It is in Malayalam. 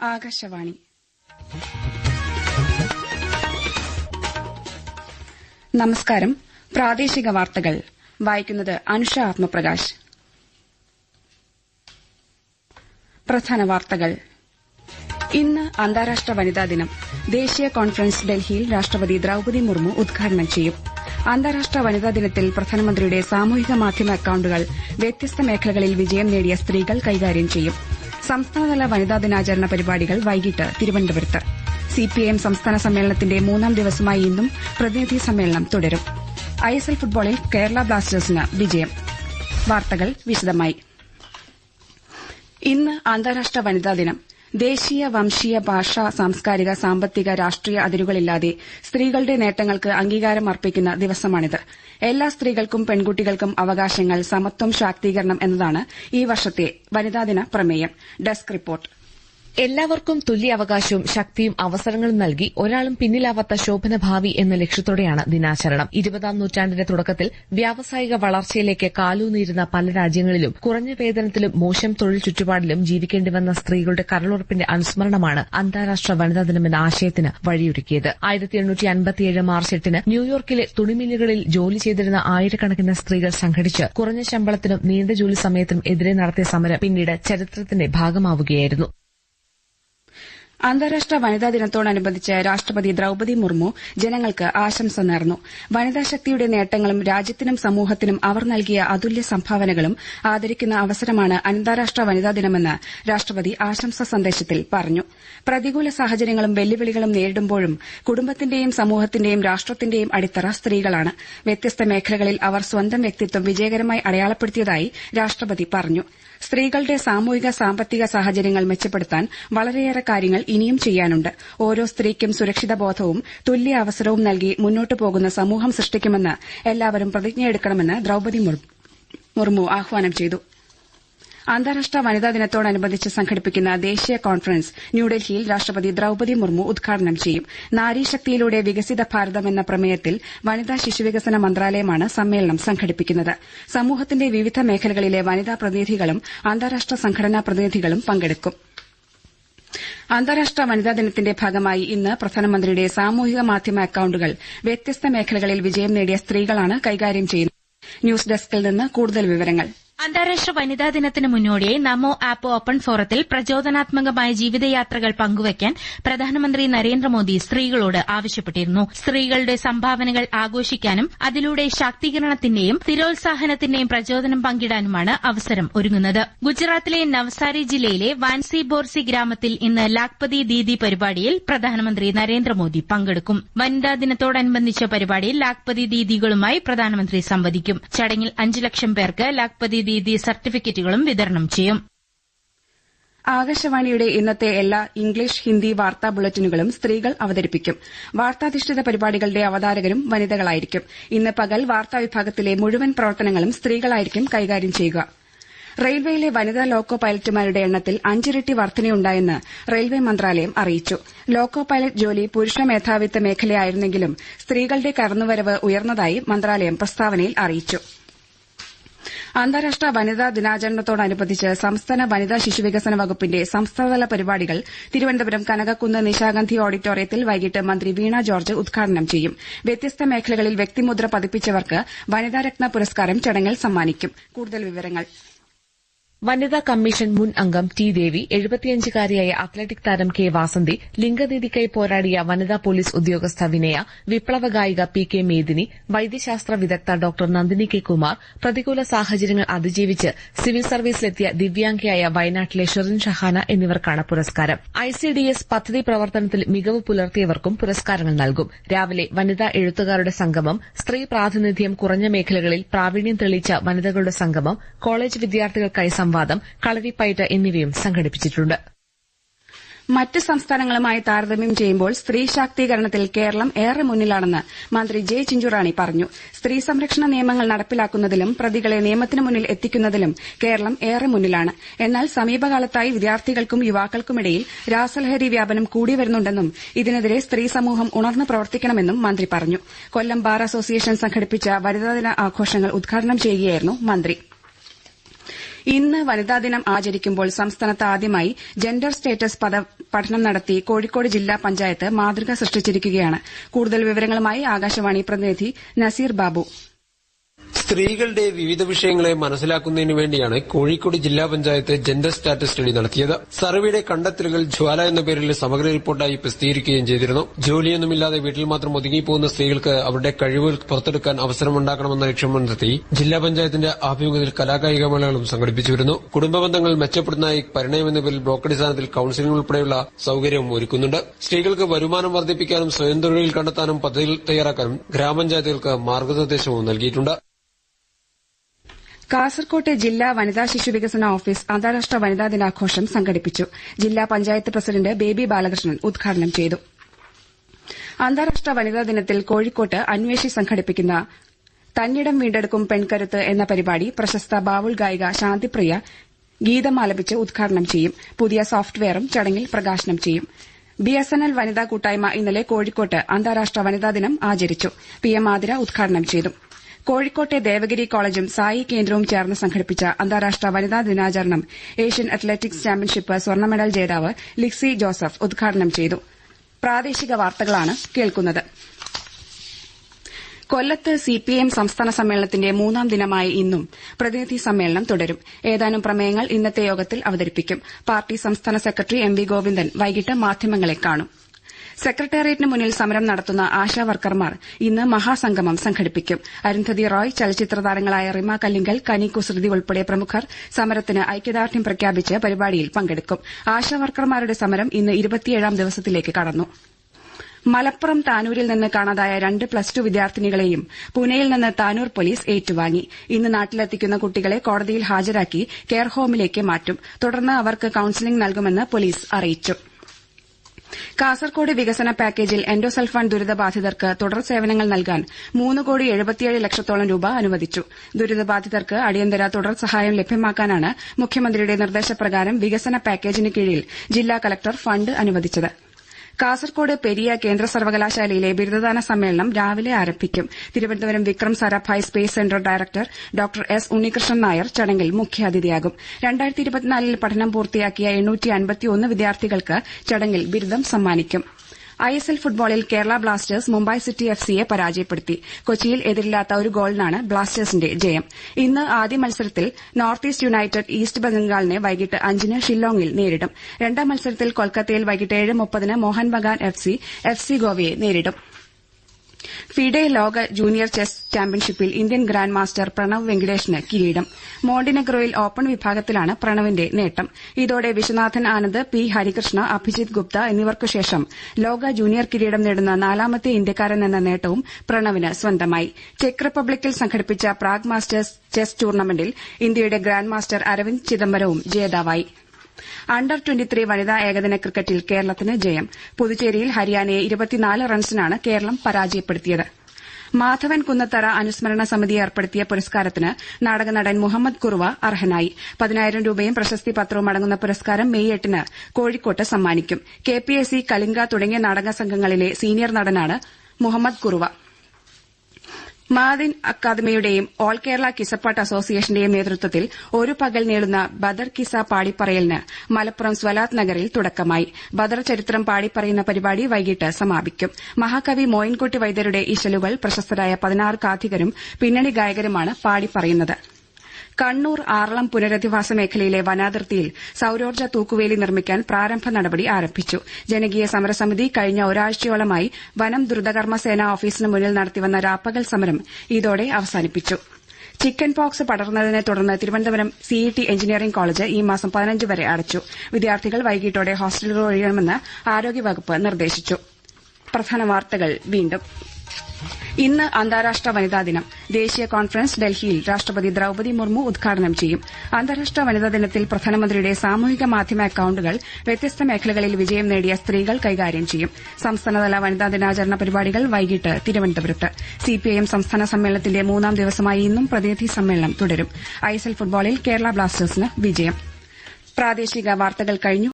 ആകാശവാണി. നമസ്കാരം. പ്രാദേശിക വാർത്തകൾ. വായിക്കുന്നത് അനുഷ ആത്മപ്രകാശ്. പ്രധാന വാർത്തകൾ. ഇന്ന് അന്താരാഷ്ട്ര വനിതാ ദിനം. ദേശീയ കോൺഫറൻസ് ഡൽഹിയിൽ രാഷ്ട്രപതി ദ്രൌപതി മുർമു ഉദ്ഘാടനം ചെയ്യും. അന്താരാഷ്ട്ര വനിതാ ദിനത്തിൽ പ്രധാനമന്ത്രിയുടെ സാമൂഹിക മാധ്യമ അക്കൌണ്ടുകൾ വ്യത്യസ്ത മേഖലകളിൽ വിജയം നേടിയ സ്ത്രീകൾ കൈകാര്യം ചെയ്യും. സംസ്ഥാനതല വനിതാ ദിനാചരണ പരിപാടികൾ വൈകിട്ട് തിരുവനന്തപുരത്ത്. സിപിഐഎം സംസ്ഥാന സമ്മേളനത്തിന്റെ മൂന്നാം ദിവസമായി ഇന്നും പ്രതിനിധി സമ്മേളനം തുടരും. ഐഎസ്എൽ ഫുട്ബോളിൽ കേരള ബ്ലാസ്റ്റേഴ്സിന് വിജയം. വാർത്തകൾ വിശദമായി. ഇന്ന് അന്താരാഷ്ട്ര വനിതാ ദിനം. ദേശീയ വംശീയ ഭാഷാ സാംസ്കാരിക സാമ്പത്തിക രാഷ്ട്രീയ അതിരുകളില്ലാതെ സ്ത്രീകളുടെ നേട്ടങ്ങൾക്ക് അംഗീകാരം അർപ്പിക്കുന്ന ദിവസമാണിത്. എല്ലാ സ്ത്രീകൾക്കും പെൺകുട്ടികൾക്കും അവകാശങ്ങൾ സമത്വം ശാക്തീകരണം എന്നതാണ് ഈ വർഷത്തെ വനിതാദിന പ്രമേയം. Desk report. എല്ലാവർക്കും തുല്യ അവകാശവും ശക്തിയും അവസരങ്ങളും നൽകി ഒരാളും പിന്നിലാവാത്ത ശോഭന ഭാവി എന്ന ലക്ഷ്യത്തോടെയാണ് ദിനാചരണം. ഇരുപതാം നൂറ്റാണ്ടിന്റെ തുടക്കത്തിൽ വ്യാവസായിക വളർച്ചയിലേക്ക് കാലൂന്നിരുന്ന പല രാജ്യങ്ങളിലും കുറഞ്ഞ വേതനത്തിലും മോശം തൊഴിൽ ചുറ്റുപാടിലും ജീവിക്കേണ്ടി വന്ന സ്ത്രീകളുടെ കരളുറപ്പിന്റെ അനുസ്മരണമാണ് അന്താരാഷ്ട്ര വനിതാ ദിനമെന്ന ആശയത്തിന് വഴിയൊരുക്കിയത്. ആയിരത്തി എണ്ണൂറ്റി അൻപത്തിയേഴ് മാർച്ച് എട്ടിന് ന്യൂയോർക്കിലെ തുണിമില്ലുകളിൽ ജോലി ചെയ്തിരുന്ന ആയിരക്കണക്കിന് സ്ത്രീകൾ സംഘടിച്ച് കുറഞ്ഞ ശമ്പളത്തിനും നീണ്ട ജോലി സമയത്തിനും എതിരെ നടത്തിയ സമരം പിന്നീട് ചരിത്രത്തിന്റെ ഭാഗമാവുകയായിരുന്നു. അന്താരാഷ്ട്ര വനിതാ ദിനത്തോടനുബന്ധിച്ച് രാഷ്ട്രപതി ദ്രൌപതി മുർമു ജനങ്ങൾക്ക് ആശംസ നേർന്നു. വനിതാ ശക്തിയുടെ നേട്ടങ്ങളും രാജ്യത്തിനും സമൂഹത്തിനും അവർ നൽകിയ അതുല്യ സംഭാവനകളും ആദരിക്കുന്ന അവസരമാണ് അന്താരാഷ്ട്ര വനിതാ ദിനമെന്ന് രാഷ്ട്രപതി ആശംസ സന്ദേശത്തിൽ പറഞ്ഞു. പ്രതികൂല സാഹചര്യങ്ങളും വെല്ലുവിളികളും നേരിടുമ്പോഴും കുടുംബത്തിന്റെയും സമൂഹത്തിന്റെയും രാഷ്ട്രത്തിന്റെയും അടിത്തറ സ്ത്രീകളാണ്. വ്യത്യസ്ത മേഖലകളിൽ അവർ സ്വന്തം വ്യക്തിത്വം വിജയകരമായി അടയാളപ്പെടുത്തിയതായി രാഷ്ട്രപതി പറഞ്ഞു. സ്ത്രീകളുടെ സാമൂഹിക സാമ്പത്തിക സാഹചര്യങ്ങൾ മെച്ചപ്പെടുത്താൻ വളരെയേറെ കാര്യങ്ങൾ ഇനിയും ചെയ്യാനുണ്ട്. ഓരോ സ്ത്രീക്കും സുരക്ഷിത ബോധവും തുല്യ അവസരവും നൽകി മുന്നോട്ടു പോകുന്ന സമൂഹം സൃഷ്ടിക്കുമെന്ന് എല്ലാവരും പ്രതിജ്ഞയെടുക്കണമെന്ന് ദ്രൌപതി മുർമു ആഹ്വാനം ചെയ്തു. അന്താരാഷ്ട്ര വനിതാ ദിനത്തോടനുബന്ധിച്ച് സംഘടിപ്പിക്കുന്ന ദേശീയ കോൺഫറൻസ് ന്യൂഡൽഹിയിൽ രാഷ്ട്രപതി ദ്രൌപതി മുർമു ഉദ്ഘാടനം ചെയ്യും. നാരീശക്തിയിലൂടെ വികസിത ഭാരതം എന്ന പ്രമേയത്തിൽ വനിതാ ശിശുവികസന മന്ത്രാലയമാണ് സമ്മേളനം സംഘടിപ്പിക്കുന്നത്. സമൂഹത്തിന്റെ വിവിധ മേഖലകളിലെ വനിതാ പ്രതിനിധികളും അന്താരാഷ്ട്ര സംഘടനാ പ്രതിനിധികളും പങ്കെടുക്കും. അന്താരാഷ്ട്ര വനിതാ ദിനത്തിന്റെ ഭാഗമായി ഇന്ന് പ്രധാനമന്ത്രിയുടെ സാമൂഹിക മാധ്യമ അക്കൌണ്ടുകൾ വ്യത്യസ്ത മേഖലകളിൽ വിജയം നേടിയ സ്ത്രീകളാണ് കൈകാര്യം ചെയ്യുന്നത്. ന്യൂസ് ഡെസ്കിൽ നിന്ന് കൂടുതൽ വിവരങ്ങൾ. അന്താരാഷ്ട്ര വനിതാ ദിനത്തിന് മുന്നോടിയായി നമോ ആപ്പ് ഓപ്പൺ ഫോറത്തിൽ പ്രചോദനാത്മകമായ ജീവിതയാത്രകൾ പങ്കുവയ്ക്കാൻ പ്രധാനമന്ത്രി നരേന്ദ്രമോദി സ്ത്രീകളോട് ആവശ്യപ്പെട്ടിരുന്നു. സ്ത്രീകളുടെ സംഭാവനകൾ ആഘോഷിക്കാനും അതിലൂടെ ശാക്തീകരണത്തിന്റെയും സ്ഥിരോത്സാഹനത്തിന്റെയും പ്രചോദനം പങ്കിടാനുമാണ് അവസരം ഒരുങ്ങുന്നത്. ഗുജറാത്തിലെ നവ്സാരി ജില്ലയിലെ വാൻസി ബോർസി ഗ്രാമത്തിൽ ഇന്ന് ലാഖ്പതി ദീദി പരിപാടിയിൽ പ്രധാനമന്ത്രി നരേന്ദ്രമോദി പങ്കെടുക്കും. വനിതാ ദിനത്തോടനുബന്ധിച്ച പരിപാടിയിൽ ലാഖ്പതി ദീദികളുമായി പ്രധാനമന്ത്രി സംവദിക്കും. ചടങ്ങിൽ അഞ്ച് ലക്ഷം പേർക്ക് ലാഖ്പതി ദീദി സർട്ടിഫിക്കറ്റുകളും വിതരണം ചെയ്യും. ആകാശവാണിയുടെ ഇന്നത്തെ എല്ലാ ഇംഗ്ലീഷ് ഹിന്ദി വാർത്താ ബുള്ളറ്റിനുകളും സ്ത്രീകൾ അവതരിപ്പിക്കും. വാർത്താധിഷ്ഠിത പരിപാടികളുടെ അവതാരകരും വനിതകളായിരിക്കും. ഇന്ന് പകൽ വാർത്താ വിഭാഗത്തിലെ മുഴുവൻ പ്രവർത്തനങ്ങളും സ്ത്രീകളായിരിക്കും കൈകാര്യം ചെയ്യുക. റെയിൽവേയിലെ വനിതാ ലോക്കോ പൈലറ്റുമാരുടെ എണ്ണത്തിൽ അഞ്ചിരട്ടി വർധനയുണ്ടായെന്ന് റെയിൽവേ മന്ത്രാലയം അറിയിച്ചു. ലോക്കോ പൈലറ്റ് ജോലി പുരുഷ മേധാവിത്വ മേഖലയായിരുന്നെങ്കിലും സ്ത്രീകളുടെ കടന്നുവരവ് ഉയർന്നതായി മന്ത്രാലയം പ്രസ്താവനയിൽ അറിയിച്ചു. അന്താരാഷ്ട്ര വനിതാ ദിനാചരണത്തോടനുബന്ധിച്ച് സംസ്ഥാന വനിതാ ശിശുവികസന വകുപ്പിന്റെ സംസ്ഥാനതല പരിപാടികൾ തിരുവനന്തപുരം കനകക്കുന്ന് നിശാഗന്ധി ഓഡിറ്റോറിയത്തിൽ വൈകിട്ട് മന്ത്രി വീണ ജോർജ് ഉദ്ഘാടനം ചെയ്യും. വ്യത്യസ്ത മേഖലകളിൽ വ്യക്തിമുദ്ര പതിപ്പിച്ചവർക്ക് വനിതാരത്ന പുരസ്കാരം ചടങ്ങിൽ സമ്മാനിക്കും. വനിതാ കമ്മീഷൻ മുൻ അംഗം ടി ദേവി എഴുപത്തിയഞ്ചുകാരിയായ അത്ലറ്റിക് താരം കെ വാസന്തി ലിംഗനീതിക്കായി പോരാടിയ വനിതാ പോലീസ് ഉദ്യോഗസ്ഥ വിനയ വിപ്ലവ ഗായിക പി കെ മേദിനി വൈദ്യശാസ്ത്ര വിദഗ്ധ ഡോക്ടർ നന്ദിനി കെ കുമാർ പ്രതികൂല സാഹചര്യങ്ങൾ അതിജീവിച്ച് സിവിൽ സർവീസിലെത്തിയ ദിവ്യാംഗയായ വയനാട്ടിലെ ഷെറിൻ ഷഹാന എന്നിവർക്കാണ് പുരസ്കാരം. ഐസിഡിഎസ് പദ്ധതി പ്രവർത്തനത്തിൽ മികവ് പുലർത്തിയവർക്കും പുരസ്കാരങ്ങൾ നൽകും. രാവിലെ വനിതാ എഴുത്തുകാരുടെ സംഗമം സ്ത്രീ പ്രാതിനിധ്യം കുറഞ്ഞ മേഖലകളിൽ പ്രാവീണ്യം തെളിയിച്ച വനിതകളുടെ സംഗമം കോളേജ് വിദ്യാർത്ഥികൾക്കായി സംവാദം കളരിപ്പയറ്റ് എന്നിവയും സംഘടിപ്പിച്ചിട്ടുണ്ട്. മറ്റ് സംസ്ഥാനങ്ങളുമായി താരതമ്യം ചെയ്യുമ്പോൾ സ്ത്രീ ശാക്തീകരണത്തിൽ കേരളം ഏറെ മുന്നിലാണെന്ന് മന്ത്രി ജെ ചിഞ്ചുറാണി പറഞ്ഞു. സ്ത്രീ സംരക്ഷണ നിയമങ്ങൾ നടപ്പിലാക്കുന്നതിലും പ്രതികളെ നിയമത്തിന് മുന്നിൽ എത്തിക്കുന്നതിലും കേരളം ഏറെ മുന്നിലാണ്. എന്നാൽ സമീപകാലത്തായി വിദ്യാർത്ഥികൾക്കും യുവാക്കൾക്കുമിടയിൽ രാസലഹരി വ്യാപനം കൂടി വരുന്നുണ്ടെന്നും ഇതിനെതിരെ സ്ത്രീ സമൂഹം ഉണർന്നു പ്രവർത്തിക്കണമെന്നും മന്ത്രി പറഞ്ഞു. കൊല്ലം ബാർ അസോസിയേഷൻ സംഘടിപ്പിച്ച വനിതാദിന ആഘോഷങ്ങൾ ഉദ്ഘാടനം ചെയ്യുകയായിരുന്നു മന്ത്രി. ഇന്ന് വനിതാ ദിനം ആചരിക്കുമ്പോൾ സംസ്ഥാനത്ത് ആദ്യമായി ജെൻഡർ സ്റ്റേറ്റസ് പഠനം നടത്തി കോഴിക്കോട് ജില്ലാ പഞ്ചായത്ത് മാതൃക സൃഷ്ടിച്ചിരിക്കുകയാണ്. കൂടുതൽ വിവരങ്ങളുമായി ആകാശവാണി പ്രതിനിധി നസീർ ബാബു. സ്ത്രീകളുടെ വിവിധ വിഷയങ്ങളെ മനസ്സിലാക്കുന്നതിനു വേണ്ടിയാണ് കോഴിക്കോട് ജില്ലാ പഞ്ചായത്ത് ജെൻഡർ സ്റ്റാറ്റസ് സ്റ്റഡി നടത്തിയത്. സർവേയുടെ കണ്ടെത്തലുകൾ ജ്വാല എന്ന പേരിൽ സമഗ്ര റിപ്പോർട്ടായി പ്രസിദ്ധീകരിക്കുകയും ചെയ്തിരുന്നു. ജോലിയൊന്നുമില്ലാതെ വീട്ടിൽ മാത്രം ഒതുങ്ങിപ്പോകുന്ന സ്ത്രീകൾക്ക് അവരുടെ കഴിവുകൾ പുറത്തെടുക്കാൻ അവസരമുണ്ടാക്കണമെന്ന ലക്ഷ്യം മുൻനിർത്തി ജില്ലാ പഞ്ചായത്തിന്റെ ആഭിമുഖ്യത്തിൽ കലാകായിക മേളകളും സംഘടിപ്പിച്ചിരുന്നു. കുടുംബ ബന്ധങ്ങൾ മെച്ചപ്പെടുന്നതായി പരിണയം എന്ന പേരിൽ ബ്ലോക്ക് അടിസ്ഥാനത്തിൽ കൌൺസിലിംഗ് ഉൾപ്പെടെയുള്ള സൌകര്യവും ഒരുക്കുന്നുണ്ട്. സ്ത്രീകൾക്ക് വരുമാനം വർദ്ധിപ്പിക്കാനും സ്വയം തൊഴിൽ കണ്ടെത്താനും പദ്ധതികൾ തയ്യാറാക്കാനും ഗ്രാമപഞ്ചായത്തുകൾക്ക് മാർഗനിർദ്ദേശവും നൽകിയിട്ടുണ്ട്. കാസർകോട്ടെ ജില്ലാ വനിതാ ശിശു വികസന ഓഫീസ് അന്താരാഷ്ട്ര വനിതാ ദിനാഘോഷം സംഘടിപ്പിച്ചു. ജില്ലാ പഞ്ചായത്ത് പ്രസിഡന്റ് ബേബി ബാലകൃഷ്ണൻ ഉദ്ഘാടനം ചെയ്തു. അന്താരാഷ്ട്ര വനിതാ ദിനത്തിൽ കോഴിക്കോട്ട് അന്വേഷി സംഘടിപ്പിക്കുന്ന തന്നിടം വീണ്ടെടുക്കും പെൺകരുത്ത് എന്ന പരിപാടി പ്രശസ്ത ബാവുൾ ഗായിക ശാന്തിപ്രിയ ഗീതമാലപിച്ച് ഉദ്ഘാടനം ചെയ്യും. പുതിയ സോഫ്റ്റ്വെയറും ചടങ്ങിൽ പ്രകാശനം ചെയ്യും. ബിഎസ്എൻഎൽ വനിതാ കൂട്ടായ്മ ഇന്നലെ കോഴിക്കോട്ട് അന്താരാഷ്ട്ര വനിതാ ദിനം ആചരിച്ചു. പി എം ആതിര ഉദ്ഘാടനം ചെയ്തു. കോഴിക്കോട്ടെ ദേവഗിരി കോളേജും സായി കേന്ദ്രവും ചേർന്ന് സംഘടിപ്പിച്ച അന്താരാഷ്ട്ര വനിതാ ദിനാചരണം ഏഷ്യൻ അത്ലറ്റിക്സ് ചാമ്പ്യൻഷിപ്പ് സ്വർണ മെഡൽ ജേതാവ് ലിക്സി ജോസഫ് ഉദ്ഘാടനം ചെയ്തു. കൊല്ലത്ത് സിപിഐഎം സംസ്ഥാന സമ്മേളനത്തിന്റെ മൂന്നാം ദിനമായ ഇന്നും പ്രതിനിധി സമ്മേളനം തുടരും. ഏതാനും പ്രമേയങ്ങൾ ഇന്നത്തെ യോഗത്തിൽ അവതരിപ്പിക്കും. പാർട്ടി സംസ്ഥാന സെക്രട്ടറി എം വി ഗോവിന്ദൻ വൈകിട്ട് മാധ്യമങ്ങളെ കാണും. സെക്രട്ടേറിയറ്റിന് മുന്നിൽ സമരം നടത്തുന്ന ആശാവർക്കർമാർ ഇന്ന് മഹാസംഗമം സംഘടിപ്പിക്കും. അരുന്ധതി റോയ് ചലച്ചിത്ര താരങ്ങളായ റിമ കല്ലിങ്കൽ കനി കുസൃതി ഉൾപ്പെടെ പ്രമുഖർ സമരത്തിന് ഐക്യദാർഢ്യം പ്രഖ്യാപിച്ച് പരിപാടിയിൽ പങ്കെടുക്കും. ആശാവർക്കർമാരുടെ സമരം ഇന്ന് ഇരുപത്തിയേഴാം ദിവസത്തിലേക്ക് കടന്നു. മലപ്പുറം താനൂരിൽ നിന്ന് കാണാതായ രണ്ട് പ്ലസ് ടു വിദ്യാർത്ഥിനികളെയും പൂനെയിൽ നിന്ന് താനൂർ പോലീസ് ഏറ്റുവാങ്ങി. ഇന്ന് നാട്ടിലെത്തിക്കുന്ന കുട്ടികളെ കോടതിയിൽ ഹാജരാക്കി കെയർ ഹോമിലേക്ക് മാറ്റും. തുടർന്ന് അവർക്ക് കൌൺസിലിംഗ് നൽകുമെന്ന് പോലീസ് അറിയിച്ചു. കാസർകോട് വികസന പാക്കേജിൽ എൻഡോസൾഫാൻ ദുരിതബാധിതർക്ക് തുടർ സേവനങ്ങൾ നൽകാൻ മൂന്ന് കോടി എഴുപത്തിയേഴ് ലക്ഷത്തോളം രൂപ അനുവദിച്ചു. ദുരിതബാധിതർക്ക് അടിയന്തര തുടർ സഹായം ലഭ്യമാക്കാനാണ് മുഖ്യമന്ത്രിയുടെ നിർദ്ദേശപ്രകാരം വികസന പാക്കേജിന് കീഴിൽ ജില്ലാ കളക്ടർ ഫണ്ട് അനുവദിച്ചത്. കാസർകോട് പെരിയ കേന്ദ്ര സർവകലാശാലയിലെ ബിരുദദാന സമ്മേളനം രാവിലെ ആരംഭിക്കും. Thiruvananthapuram Vikram Sarabhai space centre director doctor S Unnikrishnan Nair ചടങ്ങിൽ മുഖ്യാതിഥിയാകും. പഠനം പൂർത്തിയാക്കിയ വിദ്യാർത്ഥികൾക്ക് ചടങ്ങിൽ ബിരുദം സമ്മാനിക്കും. ഐഎസ്എൽ ഫുട്ബോളിൽ Kerala Blasters Mumbai City F സിയെ പരാജയപ്പെടുത്തി. കൊച്ചിയിൽ എതിരില്ലാത്ത ഒരു ഗോളിനാണ് ബ്ലാസ്റ്റേഴ്സിന്റെ ജയം. ഇന്ന് ആദ്യ മത്സരത്തിൽ നോർത്ത് ഈസ്റ്റ് യുണൈറ്റഡ് ഈസ്റ്റ് ബംഗാളിനെ വൈകിട്ട് അഞ്ചിന് ഷില്ലോങ്ങിൽ നേരിടും. രണ്ടാം മത്സരത്തിൽ കൊൽക്കത്തയിൽ വൈകിട്ട് ഏഴ് മുപ്പതിന് മോഹൻ ബഗാൻ എഫ് സി ഗോവയെ നേരിടും. ഫിഡെ ലോക ജൂനിയർ ചെസ് ചാമ്പ്യൻഷിപ്പിൽ ഇന്ത്യൻ ഗ്രാൻഡ് മാസ്റ്റർ പ്രണവ് വെങ്കിടേഷിന് കിരീടം. മോണ്ടിനഗ്രോയിൽ ഓപ്പൺ വിഭാഗത്തിലാണ് പ്രണവിന്റെ നേട്ടം. ഇതോടെ വിശ്വനാഥൻ ആനന്ദ് പി ഹരികൃഷ്ണ അഭിജിത് ഗുപ്ത എന്നിവർക്കു ശേഷം ലോക ജൂനിയർ കിരീടം നേടുന്ന നാലാമത്തെ ഇന്ത്യക്കാരൻ എന്ന നേട്ടവും പ്രണവിന് സ്വന്തമായി. ചെക്ക് റിപ്പബ്ലിക്കിൽ സംഘടിപ്പിച്ച പ്രാഗ് മാസ്റ്റേഴ്സ് ചെസ് ടൂർണമെന്റിൽ ഇന്ത്യയുടെ ഗ്രാൻഡ് മാസ്റ്റർ അരവിന്ദ് ചിദംബരവും ജേതാവായി. അണ്ടർ ട്വന്റി വനിതാ ഏകദിന ക്രിക്കറ്റിൽ കേരളത്തിന് ജയം. പുതുച്ചേരിയിൽ ഹരിയാനയെ ഇരുപത്തിനാല് റൺസിനാണ് കേരളം പരാജയപ്പെടുത്തിയത്. മാധവൻ കുന്നത്തറ അനുസ്മരണ സമിതി ഏർപ്പെടുത്തിയ പുരസ്കാരത്തിന് നാടക നടൻ മുഹമ്മദ് കുറുവ അർഹനായി. പതിനായിരം രൂപയും പ്രശസ്തി പത്രവും അടങ്ങുന്ന പുരസ്കാരം മെയ് എട്ടിന് കോഴിക്കോട്ട് സമ്മാനിക്കും. K P S C Kalinga തുടങ്ങിയ നാടക സംഘങ്ങളിലെ സീനിയർ നടനാണ് മുഹമ്മദ് കുറുവ. മാദിൻ അക്കാദമിയുടെയും ഓൾ കേരള കിസപ്പാട്ട് അസോസിയേഷന്റെയും നേതൃത്വത്തിൽ ഒരു പകൽ നീളുന്ന ബദർ കിസ പാടിപ്പറയലിന് മലപ്പുറം സ്വലാത്ത് നഗറിൽ തുടക്കമായി. ബദർ ചരിത്രം പാടിപ്പറയുന്ന പരിപാടി വൈകിട്ട് സമാപിക്കും. മഹാകവി മോയിൻകുട്ടി വൈദ്യരുടെ ഇശലുകൾ പ്രശസ്തരായ പതിനാറ് കാഥികരും പിന്നണി ഗായകരുമാണ് പാടിപ്പറയുന്നത്. കണ്ണൂർ ആറളം പുനരധിവാസ മേഖലയിലെ വനാതിർത്തിയിൽ സൌരോർജ തൂക്കുവേലി നിർമ്മിക്കാൻ പ്രാരംഭ നടപടി ആരംഭിച്ചു. ജനകീയ സമരസമിതി കഴിഞ്ഞ ഒരാഴ്ചയോളമായി വനം ദ്രുതകർമ്മ സേന ഓഫീസിന് മുന്നിൽ നടത്തിവന്ന രാപ്പകൽ സമരം ഇതോടെ അവസാനിപ്പിച്ചു. ചിക്കൻ പോക്സ് പടർന്നതിനെ തുടർന്ന് തിരുവനന്തപുരം സിഇടി എഞ്ചിനീയറിംഗ് കോളേജ് ഈ മാസം പതിനഞ്ച് വരെ അടച്ചു. വിദ്യാർത്ഥികൾ വൈകിട്ടോടെ ഹോസ്റ്റലുകൾ ഒഴിയണമെന്ന് ആരോഗ്യവകുപ്പ് നിർദ്ദേശിച്ചു. ഇന്ന് അന്താരാഷ്ട്ര വനിതാ ദിനം. ദേശീയ കോൺഫറൻസ് ഡൽഹിയിൽ രാഷ്ട്രപതി ദ്രൌപതി മുർമു ഉദ്ഘാടനം ചെയ്യും. അന്താരാഷ്ട്ര വനിതാ ദിനത്തിൽ പ്രധാനമന്ത്രിയുടെ സാമൂഹിക മാധ്യമ അക്കൌണ്ടുകൾ വ്യത്യസ്ത മേഖലകളിൽ വിജയം നേടിയ സ്ത്രീകൾ കൈകാര്യം ചെയ്യും. സംസ്ഥാനതല വനിതാ ദിനാചരണ പരിപാടികൾ വൈകിട്ട് തിരുവനന്തപുരത്ത്. സിപിഐഎം സംസ്ഥാന സമ്മേളനത്തിന്റെ മൂന്നാം ദിവസമായി ഇന്നും പ്രതിനിധി സമ്മേളനം തുടരും. ഐഎസ്എൽ ഫുട്ബോളിൽ കേരള ബ്ലാസ്റ്റേഴ്സിന് വിജയം. പ്രാദേശിക വാർത്തകൾ കഴിഞ്ഞു.